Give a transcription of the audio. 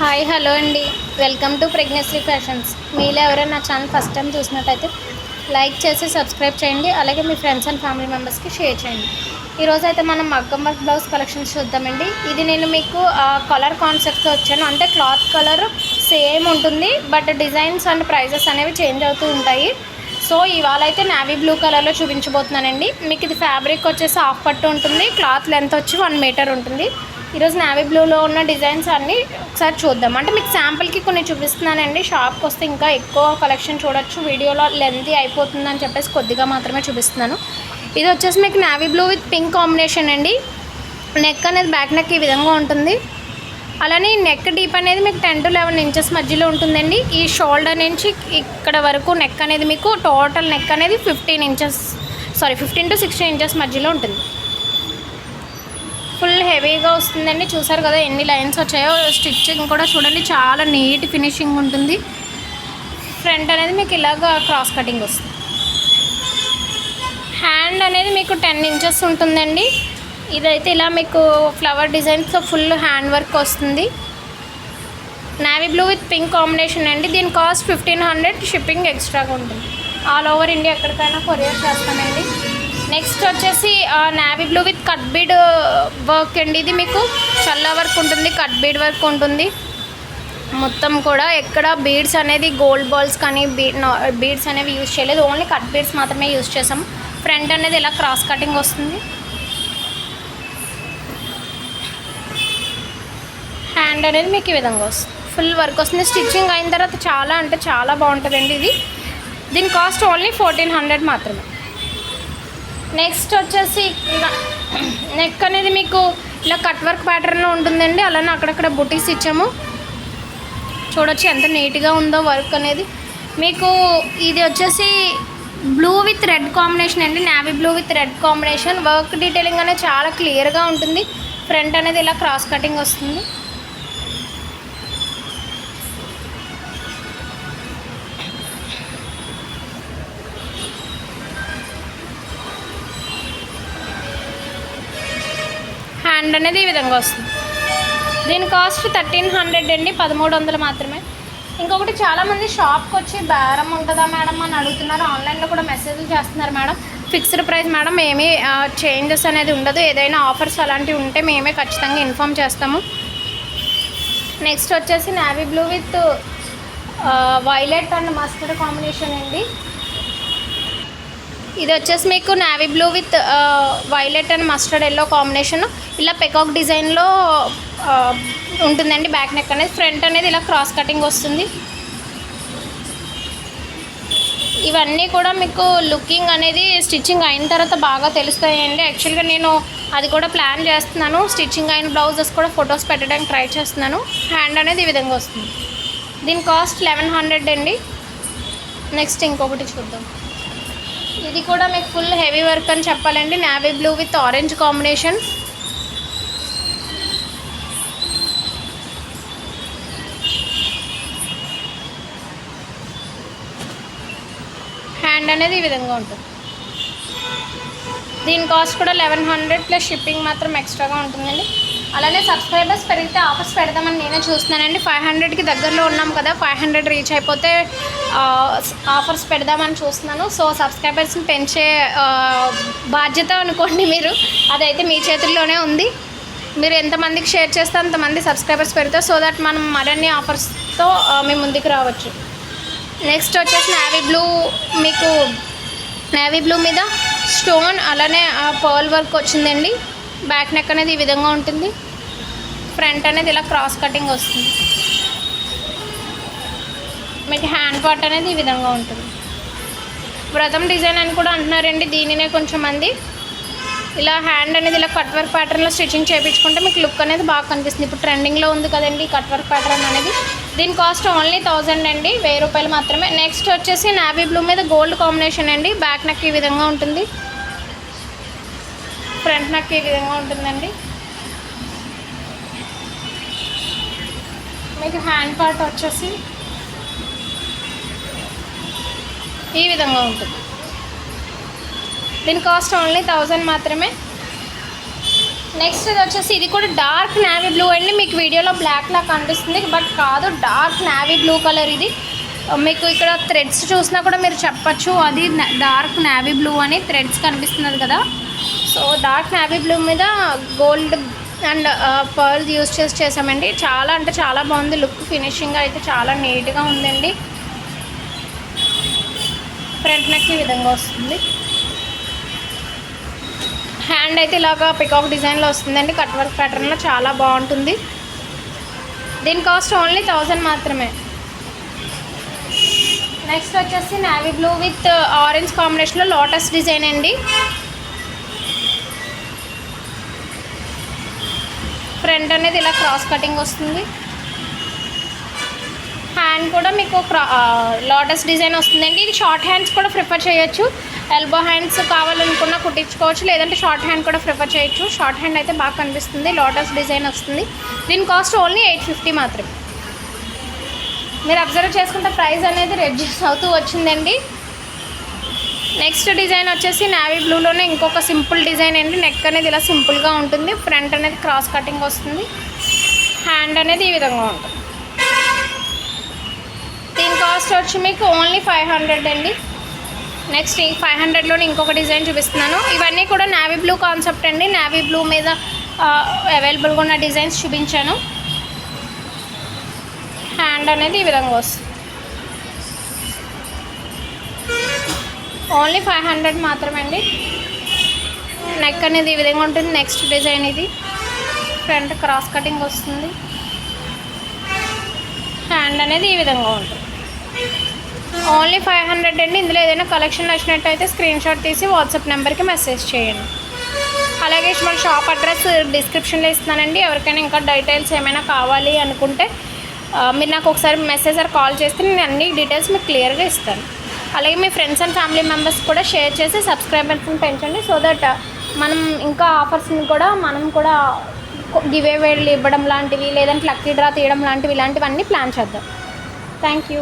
Hi hello అండి. Welcome to pregnancy fashions. మీలో ఎవరైనా నా ఛానల్ ఫస్ట్ టైం చూసినట్టయితే లైక్ చేసి సబ్స్క్రైబ్ చేయండి. అలాగే మీ ఫ్రెండ్స్ అండ్ ఫ్యామిలీ మెంబర్స్కి షేర్ చేయండి. ఈరోజు అయితే మనం మగ్గం వర్క్ బ్లౌజ్ కలెక్షన్స్ చూద్దామండి. ఇది నేను మీకు కలర్ కాన్సెప్ట్తో వచ్చాను. అంటే క్లాత్ కలర్ సేమ్ ఉంటుంది బట్ డిజైన్స్ అండ్ ప్రైజెస్ అనేవి చేంజ్ అవుతూ ఉంటాయి. సో ఇవాళ అయితే నావీ బ్లూ కలర్లో చూపించబోతున్నానండి. మీకు ఇది ఫ్యాబ్రిక్ వచ్చేసి హాఫ్ పట్టు ఉంటుంది క్లాత్ లెంత్ వచ్చి వన్ మీటర్ ఉంటుంది. ఈరోజు నావీ బ్లూలో ఉన్న డిజైన్స్ అన్నీ ఒకసారి చూద్దాం. అంటే మీకు శాంపుల్కి కొన్ని చూపిస్తున్నానండి. షాప్కి వస్తే ఇంకా ఎక్కువ కలెక్షన్ చూడొచ్చు. వీడియోలో లెంతీ అయిపోతుందని చెప్పేసి కొద్దిగా మాత్రమే చూపిస్తున్నాను. ఇది వచ్చేసి మీకు navy blue with pink combination అండి. నెక్ అనేది బ్యాక్ నెక్ ఈ విధంగా ఉంటుంది. అలానే నెక్ డీప్ అనేది మీకు టెన్ టు లెవెన్ ఇంచెస్ మధ్యలో ఉంటుందండి. ఈ షోల్డర్ నుంచి ఇక్కడ వరకు నెక్ అనేది మీకు టోటల్ నెక్ అనేది fifteen inches sorry fifteen to sixteen inches మధ్యలో ఉంటుంది. ఫుల్ హెవీగా వస్తుందండి. చూసారు కదా ఎన్ని లైన్స్ వచ్చాయో. స్టిచ్చింగ్ కూడా చూడండి చాలా నీట్ ఫినిషింగ్ ఉంటుంది. ఫ్రంట్ అనేది మీకు ఇలాగ క్రాస్ కటింగ్ వస్తుంది. హ్యాండ్ అనేది మీకు టెన్ ఇంచెస్ ఉంటుందండి. ఇదైతే ఇలా మీకు ఫ్లవర్ డిజైన్స్తో ఫుల్ హ్యాండ్ వర్క్ వస్తుంది. Navy blue with pink combination అండి. దీని కాస్ట్ ఫిఫ్టీన్ హండ్రెడ్ షిప్పింగ్ ఎక్స్ట్రాగా ఉంటుంది. ఆల్ ఓవర్ ఇండియా ఎక్కడికైనా కొరియర్ చేస్తామండి నెక్స్ట్ వచ్చేసి navy blue with cut bead work అండి ఇది మీకు. చల్ల వర్క్ ఉంటుంది కట్ బీడ్ వర్క్ ఉంటుంది. మొత్తం కూడా ఎక్కడ బీడ్స్ అనేది గోల్డ్ బాల్స్ కానీ బీడ్ బీడ్స్ అనేవి యూజ్ చేయలేదు. ఓన్లీ కట్ బీడ్స్ మాత్రమే యూజ్ చేసాం ఫ్రంట్ అనేది ఇలా క్రాస్ కటింగ్ వస్తుంది. హ్యాండ్ అనేది మీకు ఈ విధంగా వస్తుంది. ఫుల్ వర్క్ వస్తుంది. స్టిచ్చింగ్ అయిన తర్వాత చాలా అంటే చాలా బాగుంటుందండి ఇది. దీని కాస్ట్ ఓన్లీ ఫోర్టీన్ హండ్రెడ్ మాత్రమే. నెక్స్ట్ వచ్చేసి నెక్ అనేది మీకు ఇలా కట్ వర్క్ ప్యాటర్న్లో ఉంటుందండి. అలానే అక్కడక్కడ బుటీస్ ఇచ్చాము. చూడొచ్చు ఎంత నీట్గా ఉందో వర్క్ అనేది. మీకు ఇది వచ్చేసి బ్లూ విత్ రెడ్ కాంబినేషన్ అండి. Navy blue with red combination. Work detailing అనేది చాలా క్లియర్గా ఉంటుంది. ఫ్రంట్ అనేది ఇలా క్రాస్ కటింగ్ వస్తుంది. హ్యాండ్ అనేది ఈ విధంగా వస్తుంది. దీని కాస్ట్ థర్టీన్ హండ్రెడ్ అండి పదమూడు వందలు మాత్రమే. ఇంకొకటి చాలామంది షాప్కి వచ్చి బేరం ఉంటుందా మేడం అని అడుగుతున్నారు. ఆన్లైన్లో కూడా మెసేజ్లు చేస్తున్నారు మేడం. ఫిక్స్డ్ ప్రైస్ మేడం ఏమీ చేంజెస్ అనేది ఉండదు. ఏదైనా ఆఫర్స్ అలాంటివి ఉంటే మేమే ఖచ్చితంగా ఇన్ఫామ్ చేస్తాము. నెక్స్ట్ వచ్చేసి navy blue with violet and mustard combination అండి. ఇది వచ్చేసి మీకు navy blue with violet and mustard yellow combination ఇలా పెకాక్ డిజైన్లో uh, ఉంటుందండి బ్యాక్ నెక్ అనేది. ఫ్రంట్ అనేది ఇలా క్రాస్ కటింగ్ వస్తుంది. ఇవన్నీ కూడా మీకు లుకింగ్ అనేది స్టిచ్చింగ్ అయిన తర్వాత బాగా తెలుస్తాయండి. యాక్చువల్గా నేను అది కూడా ప్లాన్ చేస్తున్నాను. స్టిచ్చింగ్ అయిన బ్లౌజెస్ కూడా ఫొటోస్ పెట్టడానికి ట్రై చేస్తున్నాను. హ్యాండ్ అనేది ఈ విధంగా వస్తుంది. దీని కాస్ట్ లెవెన్ హండ్రెడ్ అండి. నెక్స్ట్ ఇంకొకటి చూద్దాం. ఇది కూడా మీకు ఫుల్ హెవీ వర్క్ అని చెప్పాలండి. Navy blue with orange combination hand అనేది ఈ విధంగా ఉంటుంది. దీని కాస్ట్ కూడా లెవెన్ హండ్రెడ్ ప్లస్ షిప్పింగ్ మాత్రం ఎక్స్ట్రాగా ఉంటుందండి. అలానే సబ్స్క్రైబర్స్ పెరిగితే ఆఫర్స్ పెడదామని నేనే చూస్తున్నానండి. ఫైవ్ హండ్రెడ్కి దగ్గరలో ఉన్నాం కదా ఫైవ్ హండ్రెడ్ రీచ్ అయిపోతే ఆఫర్స్ పెడదామని చూస్తున్నాను. సో సబ్స్క్రైబర్స్ని పెంచే బాధ్యత అనుకోండి మీరు. అదైతే మీ చేతుల్లోనే ఉంది. మీరు ఎంతమందికి షేర్ చేస్తే అంతమంది సబ్స్క్రైబర్స్ పెడతారు. సో దట్ మనం మరిన్ని ఆఫర్స్తో మీ ముందుకు రావచ్చు. నెక్స్ట్ వచ్చేసి నావీ బ్లూ మీకు నేవీ బ్లూ మీద స్టోన్ అలానే ఆ పర్ల్ వర్క్ వచ్చిందండి. బ్యాక్ నెక్ అనేది ఈ విధంగా ఉంటుంది. ఫ్రంట్ అనేది ఇలా క్రాస్ కటింగ్ వస్తుంది. మీకు హ్యాండ్ పార్ట్ అనేది ఈ విధంగా ఉంటుంది. వ్రతం డిజైన్ అని కూడా అంటున్నారండి దీనినే కొంచెం మంది ఇలా హ్యాండ్ అనేది ఇలా కట్ వర్క్ ప్యాటర్న్లో స్టిచ్చింగ్ చేయించుకుంటే మీకు లుక్ అనేది బాగా కనిపిస్తుంది. ఇప్పుడు ట్రెండింగ్లో ఉంది కదండి ఈ కట్ వర్క్ ప్యాటర్న్ అనేది. దీని కాస్ట్ ఓన్లీ థౌజండ్ అండి. వెయ్యి రూపాయలు మాత్రమే. నెక్స్ట్ వచ్చేసి నావీ బ్లూ మీద గోల్డ్ కాంబినేషన్ అండి. బ్యాక్ నెక్ ఈ విధంగా ఉంటుంది. ఫ్రంట్ నెక్ ఈ విధంగా ఉంటుందండి. మీకు హ్యాండ్ పార్ట్ వచ్చేసి ఈ విధంగా ఉంటుంది. దీని కాస్ట్ ఓన్లీ థౌజండ్ మాత్రమే. నెక్స్ట్ ఇది వచ్చేసి ఇది కూడా డార్క్ నావీ బ్లూ అండి. మీకు వీడియోలో బ్లాక్ లా కనిపిస్తుంది బట్ కాదు డార్క్ నావీ బ్లూ కలర్ ఇది. మీకు ఇక్కడ థ్రెడ్స్ చూసినా కూడా మీరు చెప్పచ్చు అది డార్క్ నావీ బ్లూ అని థ్రెడ్స్ కనిపిస్తున్నది కదా. సో డార్క్ నావీ బ్లూ మీద గోల్డ్ అండ్ పర్ల్ యూస్ చేసి చేసామండి. చాలా అంటే చాలా బాగుంది. లుక్ ఫినిషింగ్ అయితే చాలా నీట్గా ఉందండి. ఫ్రంట్ నెక్ ఈ విధంగా వస్తుంది. హ్యాండ్ అయితే ఇలాగా పికాక్ డిజైన్లో వస్తుందండి. కట్ వర్క్ ప్యాటర్న్లో చాలా బాగుంటుంది. దీని కాస్ట్ ఓన్లీ థౌజండ్ మాత్రమే. నెక్స్ట్ వచ్చేసి నావీ బ్లూ విత్ ఆరెంజ్ కాంబినేషన్లో లోటస్ డిజైన్ అండి. ఫ్రంట్ అనేది ఇలా క్రాస్ కటింగ్ వస్తుంది. హ్యాండ్ కూడా మీకు లోటస్ డిజైన్ వస్తుందండి. ఇది షార్ట్ హ్యాండ్స్ కూడా ప్రిఫర్ చేయొచ్చు. ఎల్బో హ్యాండ్స్ కావాలనుకున్నా కుట్టించుకోవచ్చు. లేదంటే షార్ట్ హ్యాండ్ కూడా ప్రిఫర్ చేయొచ్చు. షార్ట్ హ్యాండ్ అయితే బాగా కనిపిస్తుంది. లోటస్ డిజైన్ వస్తుంది. దీని కాస్ట్ ఓన్లీ ఎయిట్ ఫిఫ్టీ మాత్రమే. మీరు అబ్జర్వ్ చేసుకుంటే ప్రైస్ అనేది రెడ్యూస్ అవుతూ వచ్చిందండి. నెక్స్ట్ డిజైన్ వచ్చేసి నావీ బ్లూలోనే ఇంకొక సింపుల్ డిజైన్ అండి. నెక్ అనేది ఇలా సింపుల్గా ఉంటుంది. ఫ్రంట్ అనేది క్రాస్ కటింగ్ వస్తుంది. హ్యాండ్ అనేది ఈ విధంగా ఉంటుంది. దీని కాస్ట్ వచ్చి మీకు ఓన్లీ ఫైవ్ హండ్రెడ్ అండి. నెక్స్ట్ ఈ ఫైవ్ హండ్రెడ్లోనే ఇంకొక డిజైన్ చూపిస్తున్నాను. ఇవన్నీ కూడా నావీ బ్లూ కాన్సెప్ట్ అండి. నావీ బ్లూ మీద అవైలబుల్గా ఉన్న డిజైన్స్ చూపించాను. హ్యాండ్ అనేది ఈ విధంగా వస్తుంది. ఓన్లీ ఫైవ్ హండ్రెడ్ మాత్రమే అండి నెక్ అనేది ఈ విధంగా ఉంటుంది. నెక్స్ట్ డిజైన్ ఇది. ఫ్రంట్ క్రాస్ కటింగ్ వస్తుంది. హ్యాండ్ అనేది ఈ విధంగా ఉంటుంది. ఓన్లీ ఫైవ్ హండ్రెడ్ అండి. ఇందులో ఏదైనా కలెక్షన్ నచ్చినట్టయితే స్క్రీన్ షాట్ తీసి వాట్సాప్ నెంబర్కి మెసేజ్ చేయండి. అలాగే మన షాప్ అడ్రస్ డిస్క్రిప్షన్లో ఇస్తున్నానండి. ఎవరికైనా ఇంకా డీటెయిల్స్ ఏమైనా కావాలి అనుకుంటే మీరు నాకు ఒకసారి మెసేజ్ ఆర్ కాల్ చేస్తే నేను అన్ని డీటెయిల్స్ మీకు క్లియర్గా ఇస్తాను. అలాగే మీ ఫ్రెండ్స్ అండ్ ఫ్యామిలీ మెంబర్స్ కూడా షేర్ చేసి సబ్స్క్రైబర్స్ని పెంచండి. సో దట్ మనం ఇంకా ఆఫర్స్ని కూడా మనం కూడా గివే వేళ్ళు ఇవ్వడం లాంటివి లేదంటే లక్కీ డ్రా తీయడం లాంటివి ఇలాంటివన్నీ ప్లాన్ చేద్దాం. Thank you.